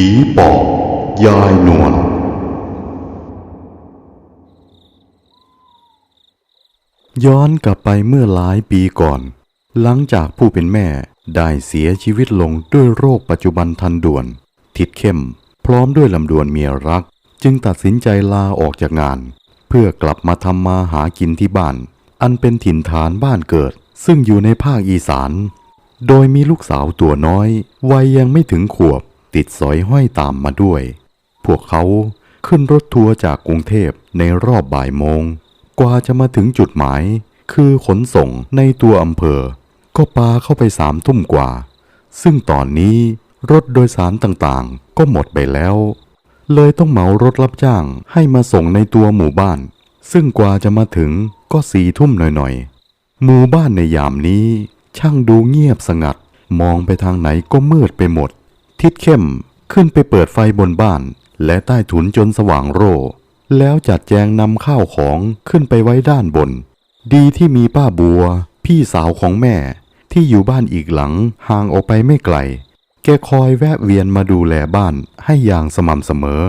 ผีปอบยายนวลย้อนกลับไปเมื่อหลายปีก่อน หลังจากผู้เป็นแม่ได้เสียชีวิตลงด้วยโรคปัจจุบันทันด่วน ทิดเข้ม พร้อมด้วยลำดวนเมียรัก จึงตัดสินใจลาออกจากงาน เพื่อกลับมาทำมาหากินที่บ้าน อันเป็นถิ่นฐานบ้านเกิด ซึ่งอยู่ในภาคอีสาน โดยมีลูกสาวตัวน้อย วัยยังไม่ถึงขวบ ติดสอยห้อยตามมาด้วย พวกเขาขึ้นรถทัวร์จากกรุงเทพในรอบบ่ายโมง กว่าจะมาถึงจุดหมาย คือขนส่งในตัวอำเภอ ก็ปาเข้าไปสามทุ่มกว่า ซึ่งตอนนี้รถโดยสารต่างๆ ก็หมดไปแล้ว เลยต้องเหมารถรับจ้างให้มาส่งในตัวหมู่บ้าน ซึ่งกว่าจะมาถึงก็สี่ทุ่มหน่อยๆ หมู่บ้านในยามนี้ ช่างดูเงียบสงัด มองไปทางไหนก็มืดไปหมด ทิดเข้มขึ้นไปเปิดไฟบนบ้าน และใต้ถุนจนสว่างโร่ แล้วจัดแจงนำข้าวของขึ้นไปไว้ด้านบน ดีที่มีป้าบัว พี่สาวของแม่ ที่อยู่บ้านอีกหลังห่างออกไปไม่ไกล แกคอยแวะเวียนมาดูแลบ้านให้อย่างสม่ำเสมอ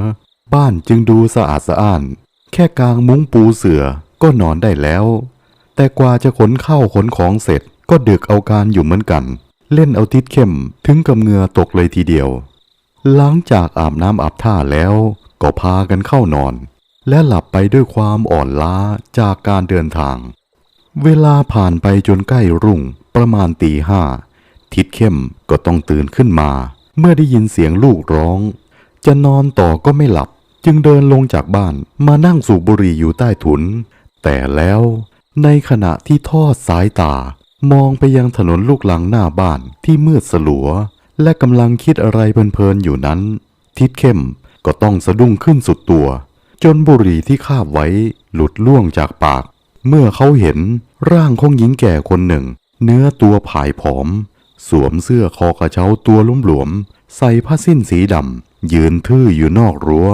บ้านจึงดูสะอาดสะอ้าน แค่กางมุ้งปูเสือก็นอนได้แล้ว แต่กว่าจะขนข้าวขนของเสร็จก็ดึกเอาการอยู่เหมือนกัน เล่นเอาทิดเข้มถึงกับเหงื่อตกเลยทีเดียว หลังจากอาบน้ำอาบท่าแล้วก็พากันเข้านอน และหลับไปด้วยความอ่อนล้าจากการเดินทาง เวลาผ่านไปจนใกล้รุ่งประมาณตีห้าทิดเข้มก็ต้องตื่นขึ้นมา เมื่อได้ยินเสียงลูกร้อง จะนอนต่อก็ไม่หลับ จึงเดินลงจากบ้านมานั่งสูบบุหรี่อยู่ใต้ถุน แต่แล้วในขณะที่ทอดสายตา มองไปยังถนนลูกหลังหน้าบ้านที่มืดสลัว และกำลังคิดอะไรเพลินๆอยู่นั้น ทิดเข้มก็ต้องสะดุ้งขึ้นสุดตัว จนบุหรี่ที่คาบไว้หลุดล่วงจากปาก เมื่อเขาเห็นร่างของหญิงแก่คนหนึ่ง เนื้อตัวผายผอม สวมเสื้อคอกระเช้าตัวลุ่มหลวม ใส่ผ้าสิ้นสีดำยืนทื่ออยู่นอกรั้ว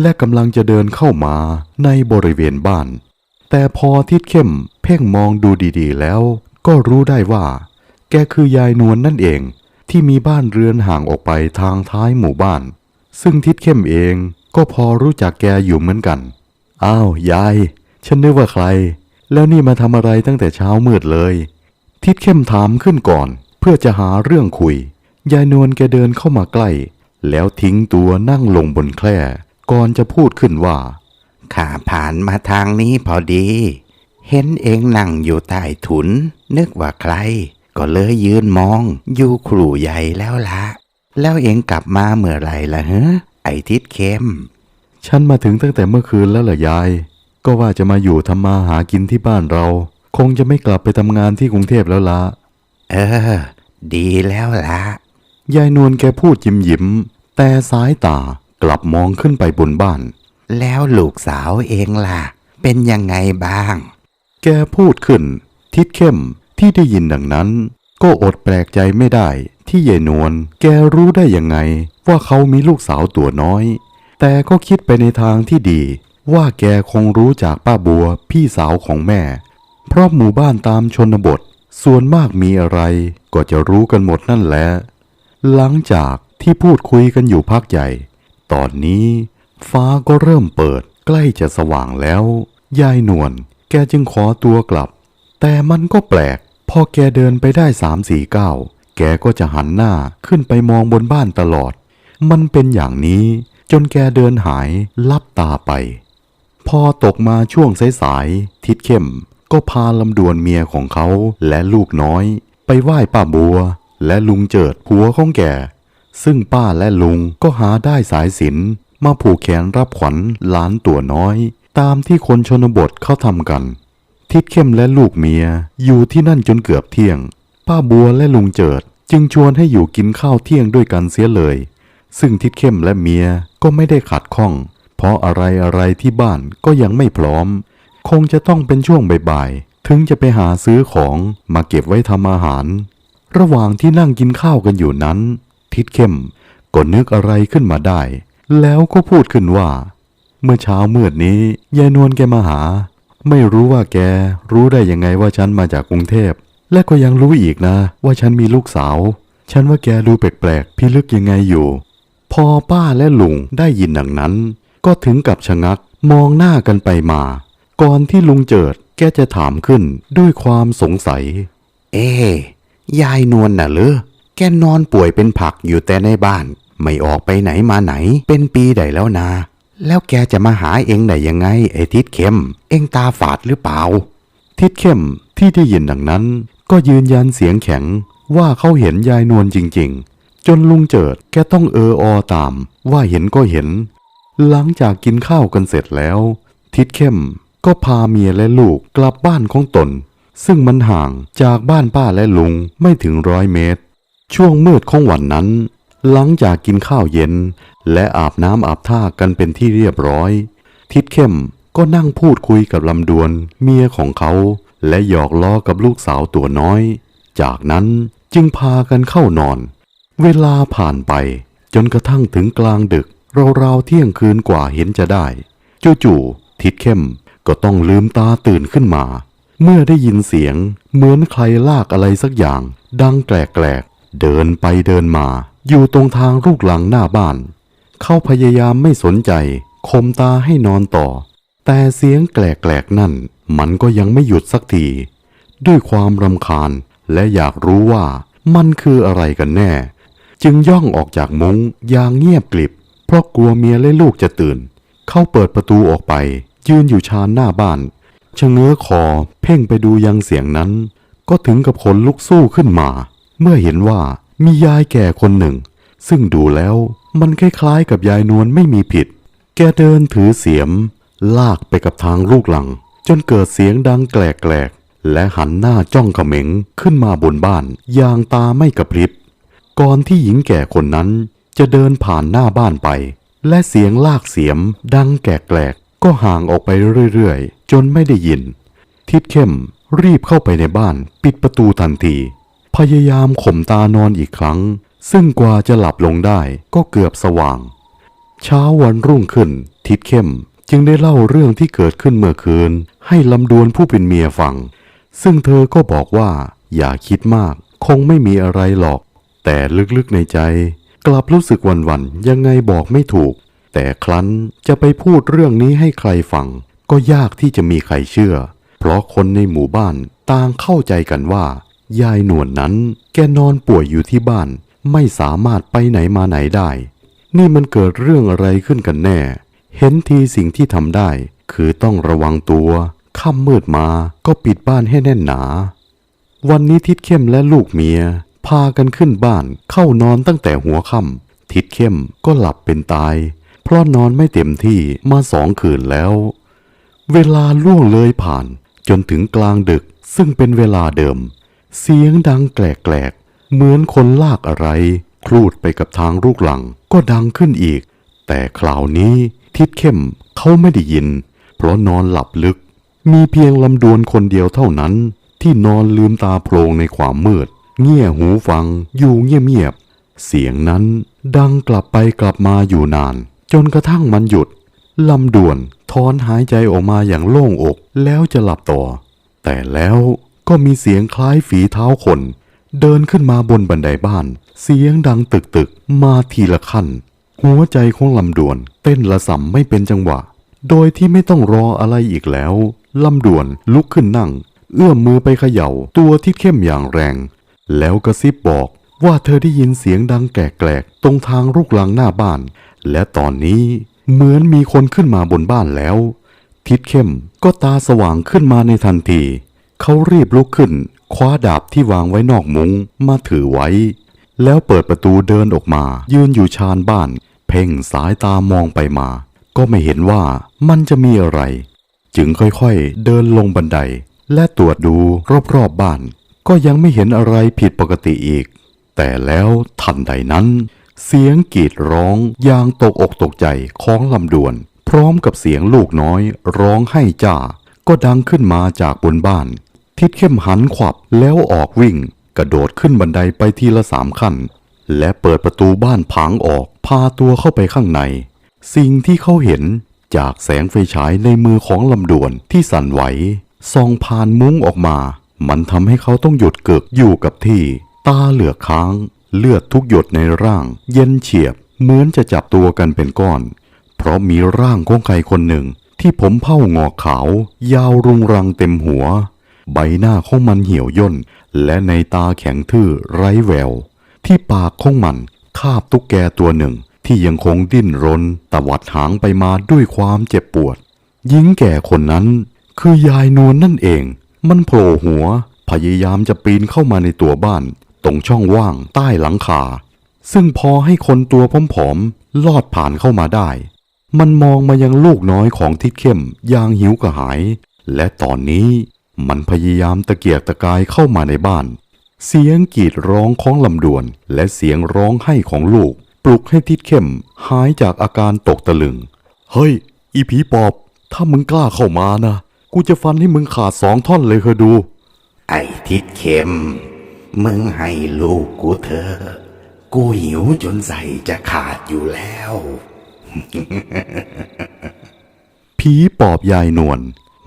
และกำลังจะเดินเข้ามาในบริเวณบ้าน แต่พอทิดเข้มเพ่งมองดูดีๆแล้ว ก็รู้ได้ว่า แกคือยายนวลนนั่นเองที่มีบ้านเรือนห่างออกไปทางท้ายหมู่บ้าน ซึ่งทิดเข้มเองก็พอรู้จักแกอยู่เหมือนกัน อ้าวยาย ฉันนึกว่าใคร แล้วนี่มาทำอะไรตั้งแต่เช้ามืดเลย ทิดเข้มถามขึ้นก่อน เพื่อจะหาเรื่องคุย ยายนวลแกเดินเข้ามาใกล้ แล้วทิ้งตัวนั่งลงบนแคร่ก่อนจะพูดขึ้นว่าข้าผ่านมาทางนี้พอดี เห็นเองนั่งอยู่ใต้ถุน นึกว่าใคร ก็เลยยืนมอง อยู่ครูใหญ่แล้วละแล้วเองกลับมาเมื่อไหร่ล่ะเฮะไอทิดเข้ม ฉันมาถึงตั้งแต่เมื่อคืนแล้วล่ะยาย ก็ว่าจะมาอยู่ทำมาหากินที่บ้านเรา คงจะไม่กลับไปทำงานที่กรุงเทพแล้วละเออ ดีแล้วละยายนวลแกพูดยิ้มยิ้มๆแต่สายตากลับมองขึ้นไปบนบ้าน แล้วลูกสาวเองล่ะ เป็นยังไงบ้าง แกพูดขึ้น ทิดเข้มที่ได้ยินดังนั้น ก็อดแปลกใจไม่ได้ ที่ยายนวลแกรู้ได้ยังไง ว่าเขามีลูกสาวตัวน้อย แต่ก็คิดไปในทางที่ดี ว่าแกคงรู้จากป้าบัวพี่สาวของแม่ เพราะหมู่บ้านตามชนบท ส่วนมากมีอะไรก็จะรู้กันหมดนั่นแหละ หลังจากที่พูดคุยกันอยู่พักใหญ่ ตอนนี้ฟ้าก็เริ่มเปิดใกล้จะสว่างแล้ว ยายนวล แกจึงขอตัวกลับ แต่มันก็แปลก พอแกเดินไปได้สามสี่ก้าวแกก็จะหันหน้าขึ้นไปมองบนบ้านตลอด มันเป็นอย่างนี้ จนแกเดินหายลับตาไป พอตกมาช่วงสายๆทิดเข้ม ก็พาลำดวนเมียของเขาและลูกน้อย ไปไหว้ป้าบัว และลุงเจิดผัวของแกซึ่งป้าและลุงก็หาได้สายสินมาผูกแขนรับขวัญหลานตัวน้อย ตามที่คนชนบทเขาทำกัน ทิดเข้มและลูกเมียอยู่ที่นั่นจนเกือบเที่ยง ป้าบัวและลุงเจิด จึงชวนให้อยู่กินข้าวเที่ยงด้วยกันเสียเลย ซึ่งทิดเข้มและเมียก็ไม่ได้ขัดข้อง เพราะอะไรอะไรที่บ้านก็ยังไม่พร้อม คงจะต้องเป็นช่วงบ่ายๆ ถึงจะไปหาซื้อของมาเก็บไว้ทำอาหาร ระหว่างที่นั่งกินข้าวกันอยู่นั้น ทิดเข้มก็นึกอะไรขึ้นมาได้ แล้วก็พูดขึ้นว่า เมื่อเช้ามืดนี้ยายนวลแกมาหา ไม่รู้ว่าแกรู้ได้ยังไงว่าฉันมาจากกรุงเทพ และก็ยังรู้อีกนะ ว่าฉันมีลูกสาว ฉันว่าแกดูแปลกๆพิลึกยังไงอยู่ พอป้าและลุงได้ยินดังนั้น ก็ถึงกับชะงักมองหน้ากันไปมา ก่อนที่ลุงเจิดแกจะถามขึ้นด้วยความสงสัย เอ๊ยายนวลน่ะเหรอแกนอนป่วยเป็นผักอยู่แต่ในบ้าน ไม่ออกไปไหนมาไหน เป็นปีได้แล้วนา แล้วแกจะมาหาเองได้ยังไง ไอ้ทิดเข้ม เองตาฝาดหรือเปล่า ทิดเข้มที่ได้ยินดังนั้น ก็ยืนยันเสียงแข็งว่าเขาเห็นยายนวลจริง ๆ จนลุงเจิดแกต้องเอออตาม ว่าเห็นก็เห็น หลังจากกินข้าวกันเสร็จแล้ว ทิดเข้มก็พาเมียและลูกกลับบ้านของตน ซึ่งมันห่างจากบ้านป้าและลุงไม่ถึงร้อยเมตร ช่วงมืดของวันนั้น หลังจากกินข้าวเย็น และอาบน้ำอาบท่ากันเป็นที่เรียบร้อย ทิดเข้มก็นั่งพูดคุยกับลำดวนเมียของเขา และหยอกล้อกับลูกสาวตัวน้อย จากนั้นจึงพากันเข้านอน เวลาผ่านไป จนกระทั่งถึงกลางดึกราวๆเที่ยงคืนกว่าเห็นจะได้ จู่ๆทิดเข้มก็ต้องลืมตาตื่นขึ้นมา เมื่อได้ยินเสียงเหมือนใครลากอะไรสักอย่าง ดังแกลกๆเดินไปเดินมา อยู่ตรงทางลูกหลังหน้าบ้าน เขาพยายามไม่สนใจคมตาให้นอนต่อ แต่เสียงแกลกๆนั่น มันก็ยังไม่หยุดสักที ด้วยความรำคาญและอยากรู้ว่ามันคืออะไรกันแน่ จึงย่องออกจากมุ้งอย่างเงียบกลิบ เพราะกลัวเมียและลูกจะตื่น เขาเปิดประตูออกไป ยืนอยู่ชานหน้าบ้านชะเง้อคอเพ่งไปดูยังเสียงนั้น ก็ถึงกับขนลุกสู้ขึ้นมา เมื่อเห็นว่า มียายแก่คนหนึ่ง ซึ่งดูแล้วมันคล้ายๆกับยายนวลไม่มีผิด แกเดินถือเสียม ลากไปกับทางลูกหลัง จนเกิดเสียงดังแกลกๆ และหันหน้าจ้องเขม็งขึ้นมาบนบ้าน อย่างตาไม่กระพริบ ก่อนที่หญิงแก่คนนั้นจะเดินผ่านหน้าบ้านไป และเสียงลากเสียมดังแกลกๆ ก็ห่างออกไปเรื่อยๆ จนไม่ได้ยิน ทิดเข้มรีบเข้าไปในบ้านปิดประตูทันที พยายามข่มตานอนอีกครั้ง ซึ่งกว่าจะหลับลงได้ก็เกือบสว่าง เช้าวันรุ่งขึ้น ทิดเข้มจึงได้เล่าเรื่องที่เกิดขึ้นเมื่อคืน ให้ลำดวนผู้เป็นเมียฟัง ซึ่งเธอก็บอกว่า อย่าคิดมาก คงไม่มีอะไรหรอก แต่ลึกๆในใจ กลับรู้สึกวันวันๆยังไงบอกไม่ถูก แต่ครั้นจะไปพูดเรื่องนี้ให้ใครฟัง ก็ยากที่จะมีใครเชื่อ เพราะคนในหมู่บ้านต่างเข้าใจกันว่า ยายหนวดนั้นแกนอนป่วยอยู่ที่บ้าน ไม่สามารถไปไหนมาไหนได้ นี่มันเกิดเรื่องอะไรขึ้นกันแน่ เห็นทีสิ่งที่ทำได้ คือต้องระวังตัวค่ำมืดมาก็ปิดบ้านให้แน่นหนา วันนี้ทิดเข้มและลูกเมีย พากันขึ้นบ้านเข้านอนตั้งแต่หัวค่ำทิดเข้มก็หลับเป็นตาย เพราะนอนไม่เต็มที่มาสองคืนแล้ว เวลาล่วงเลยผ่านจนถึงกลางดึกซึ่งเป็นเวลาเดิม เสียงดังแกลกๆ เหมือนคนลากอะไร คลูดไปกับทางลูกหลังก็ดังขึ้นอีก แต่คราวนี้ทิดเข้มเขาไม่ได้ยิน เพราะนอนหลับลึก มีเพียงลำดวนคนเดียวเท่านั้น ที่นอนลืมตาโพลงในความมืด เงี่ยหูฟังอยู่เงียบๆเสียงนั้นดังกลับไปกลับมาอยู่นาน จนกระทั่งมันหยุดลำด่วนถอนหายใจออกมาอย่างโล่งอกแล้วจะหลับต่อ แต่แล้ว ก็มีเสียงคล้ายฝีเท้าคน เดินขึ้นมาบนบันไดบ้าน เสียงดังตึกตึกมาทีละขั้น หัวใจของลำดวน เต้นละสำไม่เป็นจังหวะ โดยที่ไม่ต้องรออะไรอีกแล้วลำดวนลุกขึ้นนั่ง เอื้อมมือไปเขย่าตัวที่เข้มอย่างแรง แล้วกระซิบบอกว่าเธอได้ยินเสียงดังแกลกๆตรงทางลูกลังหน้าบ้าน และตอนนี้เหมือนมีคนขึ้นมาบนบ้านแล้ว ทิดเข้มก็ตาสว่างขึ้นมาในทันที เขารีบลุกขึ้น คว้าดาบที่วางไว้นอกมุง้งมาถือไว้ แล้วเปิดประตูเดินออกมา ยืนอยู่ชานบ้าน เพ่งสายตามองไปมา ก็ไม่เห็นว่ามันจะมีอะไร จึงค่อยๆเดินลงบันได และตรวจดูรอบๆบ้าน ก็ยังไม่เห็นอะไรผิดปกติอีก แต่แล้วทันใดนั้น เสียงกรีดร้องอย่างตกอกตกใจของลำดวน พร้อมกับเสียงลูกน้อย ร้องให้จ้าก็ดังขึ้นมาจากบนบ้าน ทิดเข้มหันขวับแล้วออกวิ่ง กระโดดขึ้นบันไดไปทีละสามขั้น และเปิดประตูบ้านพังออก พาตัวเข้าไปข้างใน สิ่งที่เขาเห็นจากแสงไฟฉายในมือของลำดวนที่สั่นไหวส่องผ่านมุ้งออกมา มันทำให้เขาต้องหยุดเกิกอยู่กับที่ ตาเหลือกค้าง เลือดทุกหยดในร่าง เย็นเฉียบ เหมือนจะจับตัวกันเป็นก้อน เพราะมีร่างของใครคนหนึ่ง ที่ผมเผ้างอกขาว ยาวรุงรังเต็มหัว ใบหน้าของมันเหี่ยวย่น และในตาแข็งทื่อไร้แวว ที่ปากของมันคาบตุ๊กแกตัวหนึ่งที่ยังคงดิ้นรนตวัดหางไปมาด้วยความเจ็บปวด หญิงแก่คนนั้น คือยายนวลนั่นเอง มันโผล่หัว พยายามจะปีนเข้ามาในตัวบ้าน ตรงช่องว่างใต้หลังคา ซึ่งพอให้คนตัวผอมๆ ลอดผ่านเข้ามาได้ มันมองมายังลูกน้อยของทิดเข้มอย่างหิวกระหาย และตอนนี้ มันพยายามตะเกียกตะกายเข้ามาในบ้าน เสียงกรีดร้องของลำดวน และเสียงร้องไห้ของลูก ปลุกให้ทิดเข้มหายจากอาการตกตะลึง เฮ้ย อีผีปอบ ถ้ามึงกล้าเข้ามานะ กูจะฟันให้มึงขาดสองท่อนเลยเคยดู ไอ้ทิดเข็มมึงให้ลูกกูเถอะ กูหิวจนใส่จะขาดอยู่แล้วผีปอบยายนวล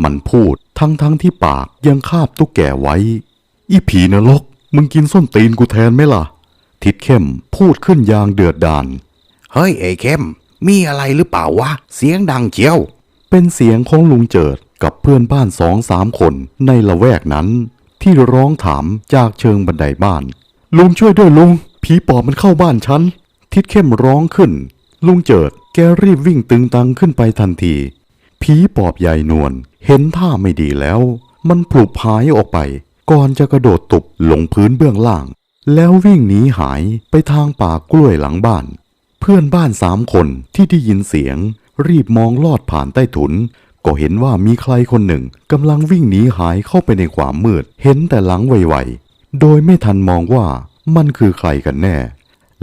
มันพูด ทั้งทั้งๆที่ปากยังคาบตุ๊กแกไว้ อีผีนรก มึงกินส้นตีนกูแทนไหมล่ะ ทิดเข้มพูดขึ้นอย่างเดือดดาล เฮ้ยไอ้เข้ม มีอะไรหรือเปล่าวะ เสียงดังเชียว เป็นเสียงของลุงเจิดกับเพื่อนบ้านสองสามคนในละแวกนั้น ที่ร้องถามจากเชิงบันไดบ้าน ลุงช่วยด้วยลุง ผีปอบมันเข้าบ้านฉัน ทิดเข้มร้องขึ้น ลุงเจิดแกรีบวิ่งตึงตังขึ้นไปทันที ผีปอบใหญ่นวลเห็นท่าไม่ดีแล้ว มันปลุกหายออกไป ก่อนจะกระโดดตุบลงพื้นเบื้องล่าง แล้ววิ่งหนีหายไปทางป่ากล้วยหลังบ้าน เพื่อนบ้านสามคนที่ได้ยินเสียง รีบมองลอดผ่านใต้ถุน ก็เห็นว่ามีใครคนหนึ่งกำลังวิ่งหนีหายเข้าไปในความมืด เห็นแต่หลังไวๆโดยไม่ทันมองว่ามันคือใครกันแน่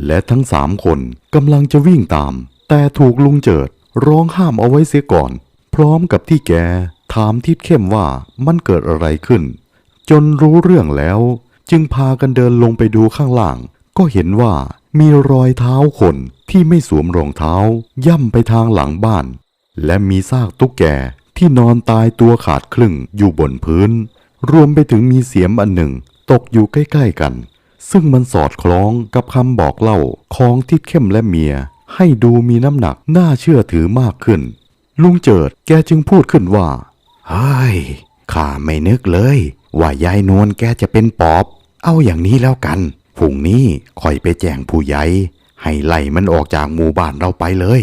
และทั้งสามคนกำลังจะวิ่งตาม แต่ถูกลุงเจิดร้องห้ามเอาไว้เสียก่อน ร้อมกับที่แกถามทิดเข้มว่ามันเกิดอะไรขึ้น จนรู้เรื่องแล้ว จึงพากันเดินลงไปดูข้างล่าง ก็เห็นว่ามีรอยเท้าคนที่ไม่สวมรองเท้า ย่ำไปทางหลังบ้าน และมีซากตุ๊กแกที่นอนตายตัวขาดครึ่งอยู่บนพื้น รวมไปถึงมีเสียมอันหนึ่ง ตกอยู่ใกล้ๆกัน ซึ่งมันสอดคล้องกับคำบอกเล่าของทิดเข้มและเมีย ให้ดูมีน้ำหนักน่าเชื่อถือมากขึ้น ลุงเจิดแกจึงพูดขึ้นว่า เฮ้ย ข้าไม่นึกเลย ว่ายายนวลแกจะเป็นปอบ เอาอย่างนี้แล้วกันพรุ่งนี้คอยไปแจ้งผู้ใหญ่ให้ไล่มันออกจากหมู่บ้านเราไปเลย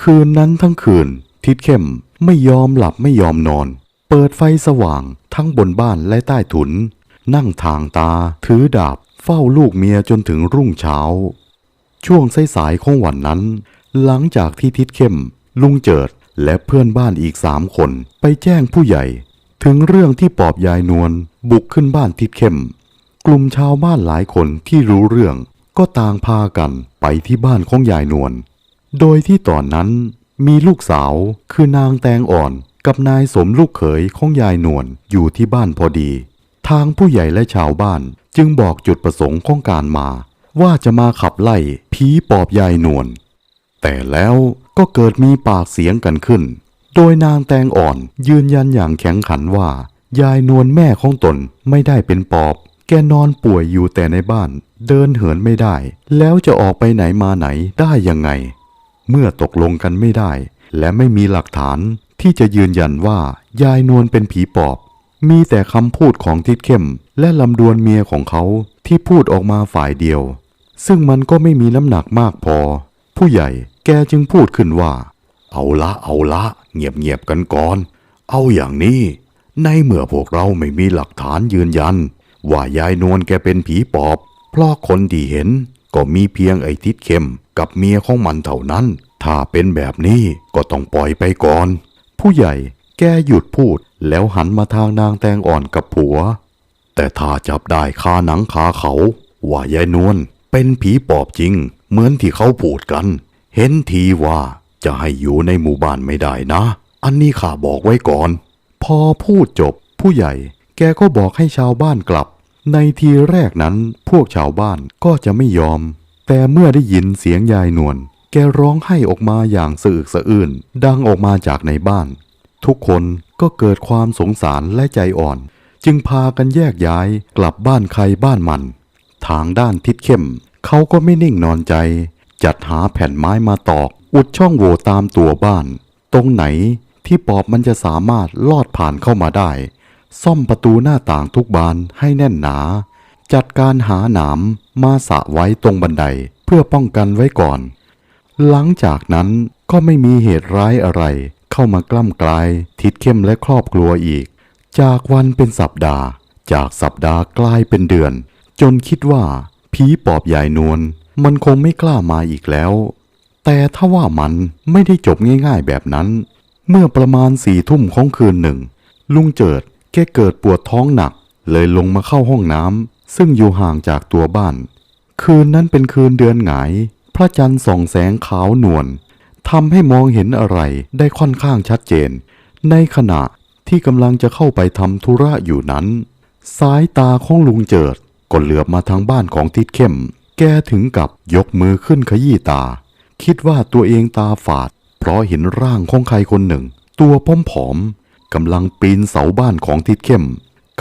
คืนนั้นทั้งคืน ทิดเข้มไม่ยอมหลับไม่ยอมนอน เปิดไฟสว่างทั้งบนบ้านและใต้ถุน นั่งทางตาถือดาบเฝ้าลูกเมียจนถึงรุ่งเช้า ช่วงสายๆของวันนั้น หลังจากที่ทิดเข้ม ลุงเจิด และเพื่อนบ้านอีกสามคนไปแจ้งผู้ใหญ่ ถึงเรื่องที่ปอบยายนวลบุกขึ้นบ้านทิดเข้ม กลุ่มชาวบ้านหลายคนที่รู้เรื่อง ก็ต่างพากันไปที่บ้านของยายนวลโดยที่ตอนนั้นมีลูกสาวคือนางแตงอ่อนกับนายสมลูกเขยของยายนวลอยู่ที่บ้านพอดี ทางผู้ใหญ่และชาวบ้านจึงบอกจุดประสงค์ของการมา ว่าจะมาขับไล่ผีปอบยายนวลแต่แล้ว ก็เกิดมีปากเสียงกันขึ้น โดยนางแตงอ่อนยืนยันอย่างแข็งขันว่า ยายนวลแม่ของตนไม่ได้เป็นปอบ แกนอนป่วยอยู่แต่ในบ้าน เดินเหินไม่ได้ แล้วจะออกไปไหนมาไหนได้ยังไง เมื่อตกลงกันไม่ได้ และไม่มีหลักฐานที่จะยืนยันว่ายายนวลเป็นผีปอบ มีแต่คำพูดของทิดเข้ม และลำดวนเมียของเขาที่พูดออกมาฝ่ายเดียว ซึ่งมันก็ไม่มีน้ำหนักมากพอ ผู้ใหญ่ แกจึงพูดขึ้นว่า เอาละเอาละเงียบๆกันก่อน เอาอย่างนี้ ในเมื่อพวกเราไม่มีหลักฐานยืนยัน ว่ายายนวลแกเป็นผีปอบ เพราะคนที่เห็นก็มีเพียงไอ้ทิดเข้มกับเมียของมันเท่านั้น ถ้าเป็นแบบนี้ก็ต้องปล่อยไปก่อน ผู้ใหญ่แกหยุดพูดแล้วหันมาทางนางแตงอ่อนกับผัว แต่ถ้าจับได้คาหนังคาเขา ว่ายายนวลเป็นผีปอบจริง เหมือนที่เขาพูดกัน เห็นทีว่าจะให้อยู่ในหมู่บ้านไม่ได้นะ อันนี้ข้าบอกไว้ก่อน พอพูดจบ ผู้ใหญ่ แกก็บอกให้ชาวบ้านกลับ ในทีแรกนั้นพวกชาวบ้านก็จะไม่ยอม แต่เมื่อได้ยินเสียงยายนวลแกร้องไห้ออกมาอย่างสะอึกสะอื้นดังออกมาจากในบ้าน ทุกคนก็เกิดความสงสารและใจอ่อน จึงพากันแยกย้ายกลับบ้านใครบ้านมัน ทางด้านทิดเข้ม เขาก็ไม่นิ่งนอนใจ จัดหาแผ่นไม้มาตอก อุดช่องโหว่ตามตัวบ้าน ตรงไหนที่ปอบมันจะสามารถลอดผ่านเข้ามาได้ ซ่อมประตูหน้าต่างทุกบานให้แน่นหนา จัดการหาหนามมาสะไว้ตรงบันไดเพื่อป้องกันไว้ก่อน หลังจากนั้นก็ไม่มีเหตุร้ายอะไร เข้ามากล้ำกลาย ทิดเข้มและครอบครัวอีก จากวันเป็นสัปดาห์ จากสัปดาห์กลายเป็นเดือน จนคิดว่าผีปอบใหญ่นวล มันคงไม่กล้ามาอีกแล้ว แต่ถ้าว่ามันไม่ได้จบง่ายๆแบบนั้น เมื่อประมาณสี่ทุ่มของคืนหนึ่ง ลุงเจิดแกเกิดปวดท้องหนัก เลยลงมาเข้าห้องน้ำซึ่งอยู่ห่างจากตัวบ้าน คืนนั้นเป็นคืนเดือนหงาย พระจันทร์ส่องแสงขาวนวลทำให้มองเห็นอะไรได้ค่อนข้างชัดเจน ในขณะที่กำลังจะเข้าไปทำธุระอยู่นั้น สายตาของลุงเจิดก็เหลือบมาทางบ้านของทิดเข้ม แกถึงกับยกมือขึ้นขยี้ตา คิดว่าตัวเองตาฝาด เพราะเห็นร่างของใครคนหนึ่ง ตัวผอมๆกำลังปีนเสาบ้านของทิดเข้ม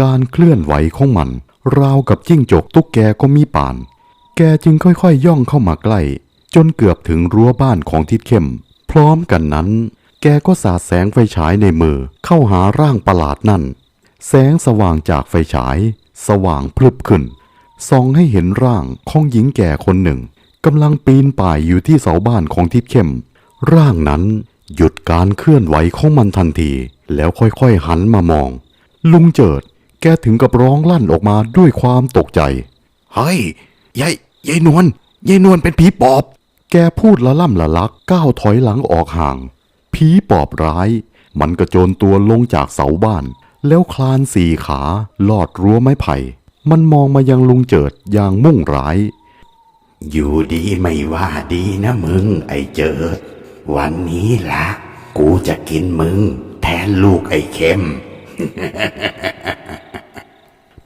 การเคลื่อนไหวของมัน ราวกับจิ้งจกตุ๊กแกก็มีป่าน แกจึงค่อยๆย่องเข้ามาใกล้ จนเกือบถึงรั้วบ้านของทิดเข้ม พร้อมกันนั้น แกก็สาดแสงไฟฉายในมือเข้าหาร่างประหลาดนั่น แสงสว่างจากไฟฉาย สว่างพลึบขึ้น ส่องให้เห็นร่างของหญิงแก่คนหนึ่งกำลังปีนป่ายอยู่ที่เสาบ้านของทิดเข้ม ร่างนั้นหยุดการเคลื่อนไหวของมันทันที แล้วค่อยๆหันมามอง ลุงเจิดแกถึงกับร้องลั่นออกมาด้วยความตกใจ เฮ้ยยายยายนวลยายนวลเป็นผีปอบ แกพูดละล่ำละลักก้าวถอยหลังออกห่าง ผีปอบร้าย มันกระโจนตัวลงจากเสาบ้าน แล้วคลานสี่ขาลอดรั้วไม้ไผ่ มันมองมายังลุงเจิดอย่างมุ่งร้าย อยู่ดีไม่ว่าดีนะมึง ไอ้เจิด วันนี้ละกูจะกินมึง แทนลูกไอ้เข้ม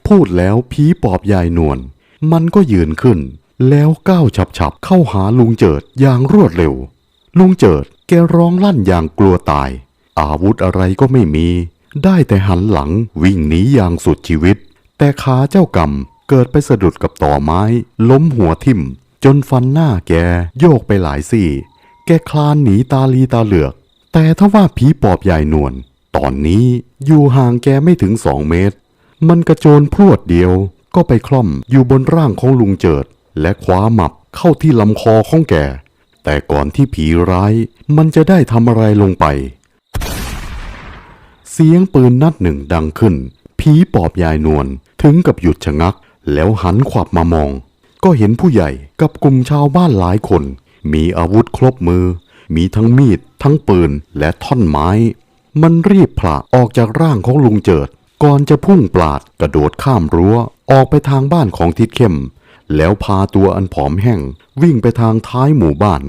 พูดแล้วผีปอบยายนวลมันก็ยืนขึ้น แล้วก้าวฉับๆเข้าหาลุงเจิดอย่างรวดเร็ว ลุงเจิดแกร้องลั่นอย่างกลัวตาย อาวุธอะไรก็ไม่มี ได้แต่หันหลังวิ่งหนีอย่างสุดชีวิต แต่ขาเจ้ากรรมเกิดไปสะดุดกับต่อไม้ ล้มหัวทิ่ม จนฟันหน้าแกโยกไปหลายซี่ แกคลานหนีตาลีตาเหลือก แต่ถ้าว่าผีปอบยายนวลตอนนี้อยู่ห่างแกไม่ถึงสองเมตร มันกระโจนพรวดเดียว ก็ไปคล่อมอยู่บนร่างของลุงเจิด และคว้าหมับเข้าที่ลำคอของแก แต่ก่อนที่ผีร้าย มันจะได้ทำอะไรลงไป เสียงปืนนัดหนึ่งดังขึ้น ผีปอบยายนวล ถึงกับหยุดชะงัก แล้วหันขวับมามอง ก็เห็นผู้ใหญ่กับกลุ่มชาวบ้านหลายคน มีอาวุธครบมือ มีทั้งมีด ทั้งปืนและท่อนไม้ มันรีบผละออกจากร่างของลุงเจิด ก่อนจะพุ่งปลาดกระโดดข้ามรั้ว ออกไปทางบ้านของทิดเข้ม แล้วพาตัวอันผอมแห้ง วิ่งไปทางท้ายหมู่บ้าน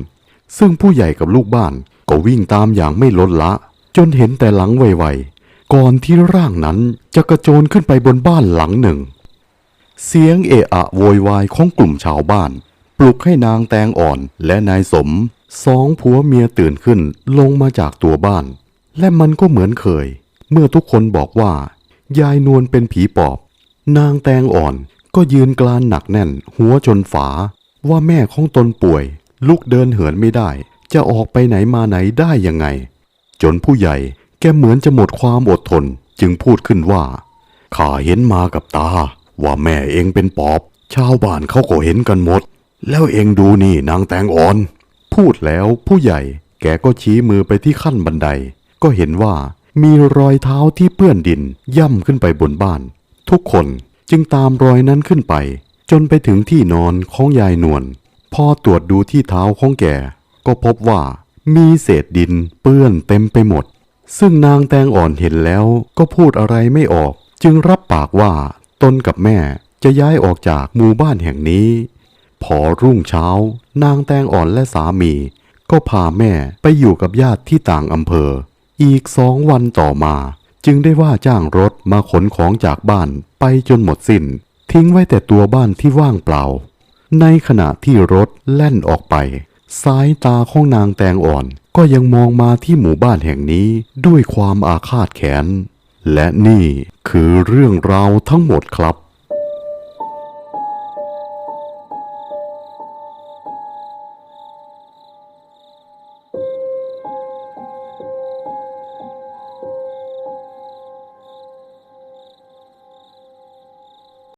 ซึ่งผู้ใหญ่กับลูกบ้านก็วิ่งตามอย่างไม่ลดละ จนเห็นแต่หลังไวๆ ก่อนที่ร่างนั้นจะกระโจนขึ้นไปบนบ้านหลังหนึ่ง เสียงเอะอะโวยวายของกลุ่มชาวบ้าน ปลุกให้นางแตงอ่อนและนายสมสองผัวเมียตื่นขึ้นลงมาจากตัวบ้าน และมันก็เหมือนเคย เมื่อทุกคนบอกว่า ยายนวลเป็นผีปอบ นางแตงอ่อนก็ยืนกลานหนักแน่น หัวจนฝา ว่าแม่ของตนป่วย ลุกเดินเหินไม่ได้ จะออกไปไหนมาไหนได้ยังไง จนผู้ใหญ่ กเหมือนจะหมดความอดทนจึงพูดขึ้นว่าข้าเห็นมากับตา ว่าแม่เองเป็นปอบ ชาวบ้านเขาก็เห็นกันหมด แล้วเองดูนี่นางแตงอ่อน พูดแล้วผู้ใหญ่แกก็ชี้มือไปที่ขั้นบันได ก็เห็นว่ามีรอยเท้าที่เปื้อนดินย่ำขึ้นไปบนบ้าน ทุกคนจึงตามรอยนั้นขึ้นไป จนไปถึงที่นอนของยายนวลพอตรวจดูที่เท้าของแกก็พบว่ามีเศษดินเปื้อนเต็มไปหมด ซึ่งนางแตงอ่อนเห็นแล้วก็พูดอะไรไม่ออก จึงรับปากว่าตนกับแม่จะย้ายออกจากหมู่บ้านแห่งนี้ พอรุ่งเช้า นางแตงอ่อนและสามี ก็พาแม่ไปอยู่กับญาติที่ต่างอำเภอ อีกสองวันต่อมา จึงได้ว่าจ้างรถมาขนของจากบ้านไปจนหมดสิน้น ทิ้งไว้แต่ตัวบ้านที่ว่างเปล่า ในขณะที่รถแล่นออกไป สายตาของนางแตงอ่อน ก็ยังมองมาที่หมู่บ้านแห่งนี้ด้วยความอาฆาตแค้นและนี่คือเรื่องราวทั้งหมดครับ